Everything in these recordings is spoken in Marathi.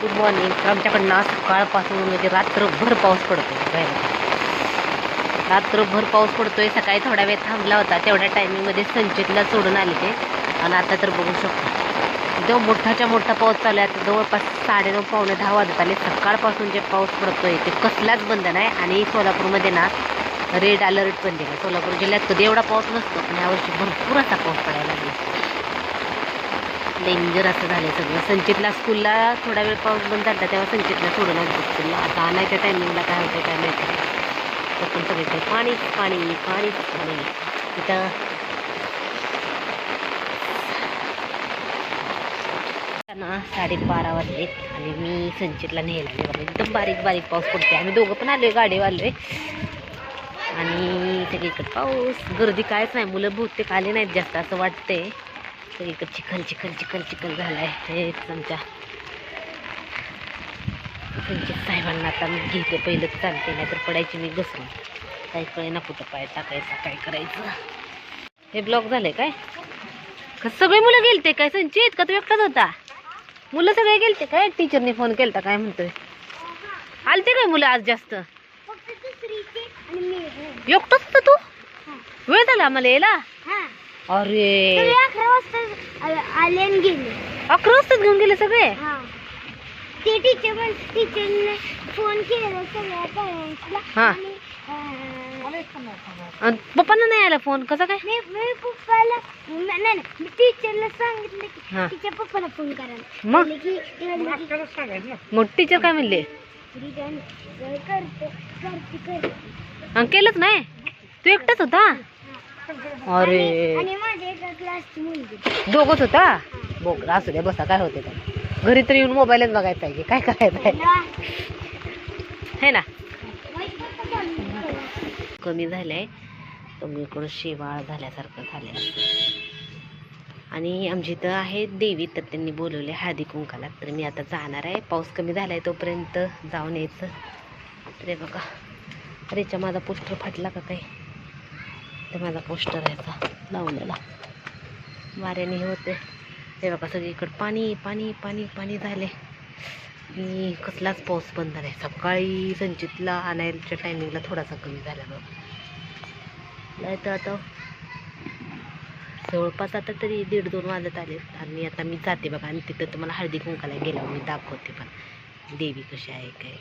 गुड मॉर्निंग आमच्याकडनं आज सकाळपासून म्हणजे रात्रभर पाऊस पडतो बाहेर. रात्रभर पाऊस पडतोय. सकाळी थोडा वेळ थांबला होता. तेवढ्या टायमिंगमध्ये संचितला सोडून आले ते. आणि आता तर बघू शकतो. जो मोठाच्या मोठा पाऊस चालू आहे आता जवळपास साडेनऊ पावणे दहा वाजत आले. सकाळपासून जे पाऊस पडतोय ते कसलाच बंद नाही. आणि सोलापूरमध्ये ना रेड अलर्ट पण दिला. सोलापूर जिल्ह्यात कधी एवढा पाऊस नसतो पण यावर्षी भरपूर असा पाऊस पडायला लागला. डेंजर असं झालं सगळं. संचितला स्कूलला थोडा वेळ पाऊस बंद झाला तेव्हा संचितला सोडून आलं स्कूलला. आता आणायच्या टायमिंगला काय होतं काय माहिती. तर पण सगळीकडे पाणीच पाणी पाणीच पाणी तिथं ना साडेबारा वाजले आणि मी संचितला न्यायला एकदम बारीक बारीक पाऊस पडते आम्ही दोघं पण आलोय गाडीवर आलोय. आणि सगळीकडे पाऊस. गर्दी कायच नाही. मुलं बहुतेक आले नाहीत जास्त असं वाटतंय. सगळीकडे चिखल चिखल चिखल चिखल झालाय. हेच आमच्या संचित साहेबांना आता मी घेते. पहिलंच चालते नाही तर पडायची मी घसरून. काही कळे ना कुठं पाय टाकायचा काय करायचं. हे ब्लॉक झालंय काय? का सगळे मुलं गेलते काय? संचित का तू एकटाच होता? मुलं सगळे गेलते काय? टीचरने फोन केलता काय म्हणतोय? आलते काय मुलं आज जास्त? एकटाच होता तू? वेळ झाला आम्हाला यायला? अरे. अकरा वाजता आले आणि गेले. अकरा वाजताच घेऊन गेले सगळे? हा. ते टीचर पण टीचरने फोन केला सगळ्या पॅरेंट्सला हा. आणि अं, आणि पप्पांना नाही आला फोन कसा काय? मी मी पप्पाला नाही नाही. मी टीचरला सांगितलं की. तिच्या पप्पाला फोन करायला मग? म्हणले की ते म्हणले की मग टीचर काय म्हणले? रिटर्न करते करते करते. आणि केलंच नाही. तू एकटाच होता? अरे. दोघच होता? बोग असू द्या बसा काय होते घरी तर येऊन मोबाईलच बघायचा आहे की काय करायचं? आहे है ना? कमी झालंय. सगळीकडं शेवाळ झाल्यासारखं झालंय. आणि आमची इथं आहे देवी तर त्यांनी बोलवले हळदी कुंकाला. तर मी आता जाणार आहे. पाऊस कमी झालाय तोपर्यंत जाऊन यायचं. रे बघा अरेच्या माझा पोस्टर फाटला का काय? ते माझा पोस्टर आहे लावलेला. वाऱ्याने हे होते हे बघा सगळीकडं पाणी पाणी पाणी पाणी झाले आणि कसलाच पाऊस बंद नाही. सकाळी संचितला आणायच्या टायमिंगला थोडासा कमी झाला बघ. नाही तर आता जवळपास आता तरी दीड दोन वाजत आले. आणि आता मी जाते बघा आणि तिथं तुम्हाला हळदी कुंकाला गेल्यावर मी दाखवते पण. देवी कशी आहे काय.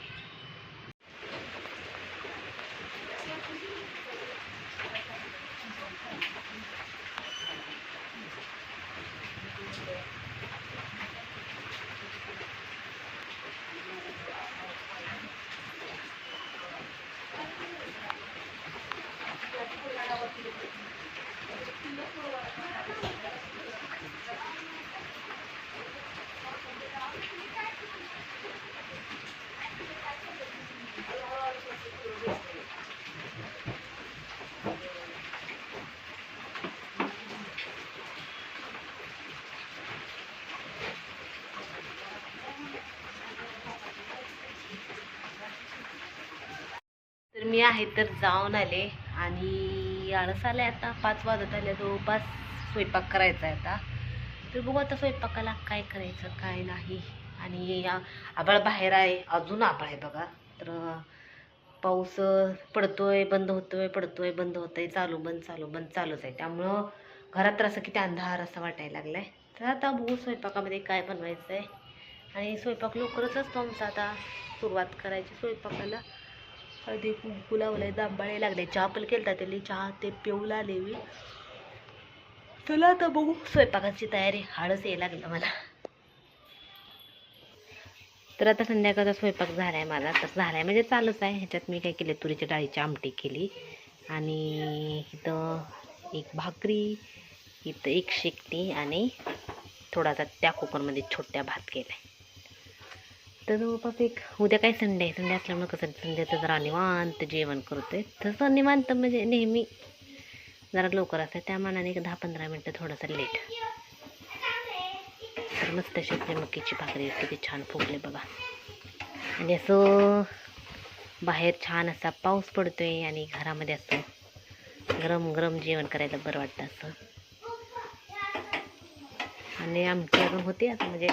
मी आहे तर जाऊन आले आणि आळस आले आता. पाच वाजत आले जवळपास स्वयंपाक करायचा आहे आता. तर बघू आता स्वयंपाकाला काय करायचं काय नाही. आणि आ- आभाळ बाहेर आहे अजून आभाळ आहे बघा. तर पाऊस पडतोय बंद होतोय पडतोय बंद होतोय चालू बंद चालू बंद चालूच आहे. त्यामुळं घरात तर असं किती अंधार असं वाटायला लागलाय. तर आता बघू स्वयंपाकामध्ये काय बनवायचं आहे आणि स्वयंपाक लवकरच असतो आमचा आता. सुरुवात करायची स्वयंपाकाला. हळदी कुंकू लावलंय दांबाळे लागले. चहा पण केलता त्याला चहा ते पिऊ लागले मी चला आता बघू स्वयंपाकाची तयारी. हळस यायला लागलं मला. तर आता संध्याकाळचा स्वयंपाक झालाय माझा. तर झालाय म्हणजे चालूच आहे. ह्याच्यात मी काय केले तुरीच्या डाळीची आमटी केली. आणि इथं एक भाकरी इथं एक शेकटी आणि थोडासा त्या कुकरमध्ये छोट्या भात केला आहे तर जवळपास एक उद्या काय संडे आहे. संडे असल्यामुळे कसं संडेचं जरा निवांत जेवण करतोय. तसं निवांत म्हणजे नेहमी जरा लवकर असतं त्या मानाने एक दहा पंधरा मिनटं थोडंसं लेट तर मस्त शेतले मक्कीची भाकरी किती छान फुगले बघा. आणि असं बाहेर छान असा पाऊस पडतोय आणि घरामध्ये असं गरम गरम जेवण करायला बरं वाटतं असं. आणि आमची अजून होती आता म्हणजे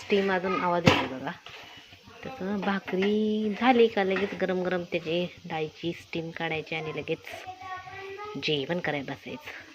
स्टीम अजून आवाज येतो बघा. त्याचं भाकरी झाली का लगेच गरम गरम त्याची डाळीची स्टीम काढायची आणि लगेच जेवण करायला बसायचं.